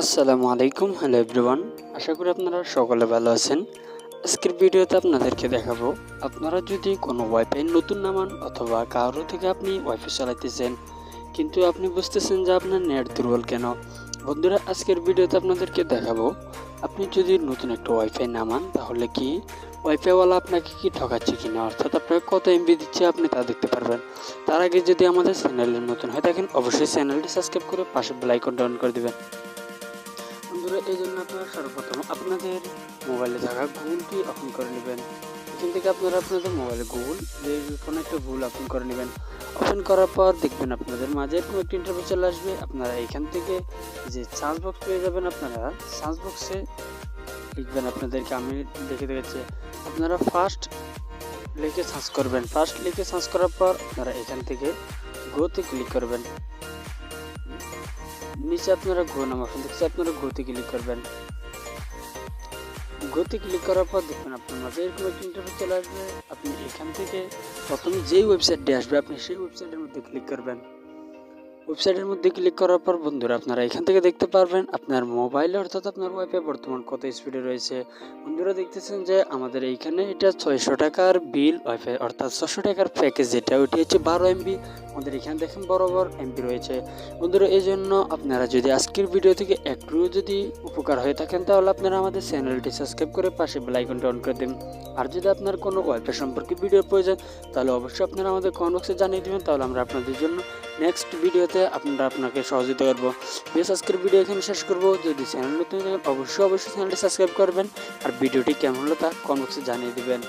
আসসালামু আলাইকুম, hello everyone. আশা করি আপনারা সকলে ভালো আছেন। আজকের ভিডিওতে আপনাদেরকে দেখাবো, আপনারা যদি কোনো ওয়াইফাই নতুন নামান অথবা কারও থেকে আপনি ওয়াইফাই চালাইতেছেন, কিন্তু আপনি বুঝতেছেন যে আপনার নেট দুর্বল কেন, বন্ধুরা, আজকের ভিডিওতে আপনাদেরকে দেখাবো, আপনি যদি নতুন একটা ওয়াইফাই নামান তাহলে কি ওয়াইফাইওয়ালা আপনাকে কি ঠকাচ্ছে কিনা? অর্থাৎ আপনাকে কত এমবি দিচ্ছে আপনি তা দেখতে পারবেন। তার আগে যদি আমাদের চ্যানেলে নতুন হয়ে থাকেন, অবশ্যই চ্যানেলটি সাবস্ক্রাইব করে পাশে বেল ডাউন করে দিবেন। বন্ধুরা এই জন্য আপনারা সর্বপ্রথম আপনাদের মোবাইলে থাকা গুগলটি ওপেন করে নেবেন। এখান থেকে আপনারা আপনাদের মোবাইলে গুগল যে কোনো একটা গুগল ওপেন করে নেবেন। ওপেন করার পর দেখবেন আপনাদের মাঝে এরকম একটা ইন্টারভিউ চলে আসবে। আপনারা এখান থেকে যে সার্চ বক্স পেয়ে যাবেন, আপনারা সার্চ বক্সে লিখবেন আপনাদেরকে, আমি দেখে দেখেছি আপনারা ফার্স্ট লিখে সার্চ করবেন। ফার্স্ট লিখে সার্চ করার পর আপনারা এখান থেকে গোতে ক্লিক করবেন। নিচে আপনারা গো নাম অপশন দেখছে আপনারা গোতে ক্লিক করবেন। গোতে ক্লিক করার পর দেখবেন আপনার মাঝে এরকম একটা ইন্টারভিউ চলে আসবে। আপনি এখান থেকে প্রথমে যেই ওয়েবসাইটটি আসবে, আপনি সেই ওয়েবসাইটের মধ্যে ক্লিক করবেন। ওয়েবসাইটের মধ্যে ক্লিক করার পর বন্ধুরা, আপনারা এখান থেকে দেখতে পারবেন, আপনার মোবাইলে অর্থাৎ আপনার ওয়াইফাই বর্তমান কত স্পিডে রয়েছে। বন্ধুরা, দেখতেছেন যে আমাদের এইখানে এটা ছয়শো টাকার বিল ওয়াইফাই অর্থাৎ ছশো টাকার প্যাকেজ যেটা ওটি হচ্ছে বারো এমবি আমাদের এখানে দেখেন বরাবর এমপি রয়েছে। বন্ধুরা এই জন্য আপনারা যদি আজকের ভিডিও থেকে একটু যদি উপকার হয়ে থাকেন, তাহলে আপনারা আমাদের চ্যানেলটি সাবস্ক্রাইব করে পাশে বেল আইকনটা অন করে দিন। আর যদি আপনার কোনো ওয়াইফাই সম্পর্কে ভিডিও প্রয়োজন, তাহলে অবশ্যই আপনারা আমাদের কমেন্ট বক্সে জানিয়ে দেবেন, তাহলে আমরা আপনাদের জন্য নেক্সট ভিডিওতে আপনারা আপনাকে সহযোগিতা করব। বেশ, আজকের ভিডিও এখানে শেষ করব। যদি চ্যানেল নতুন অবশ্যই অবশ্যই চ্যানেলটি সাবস্ক্রাইব করবেন। আর ভিডিওটি কেমন হলো তা কমেন্ট বক্সে জানিয়ে দেবেন।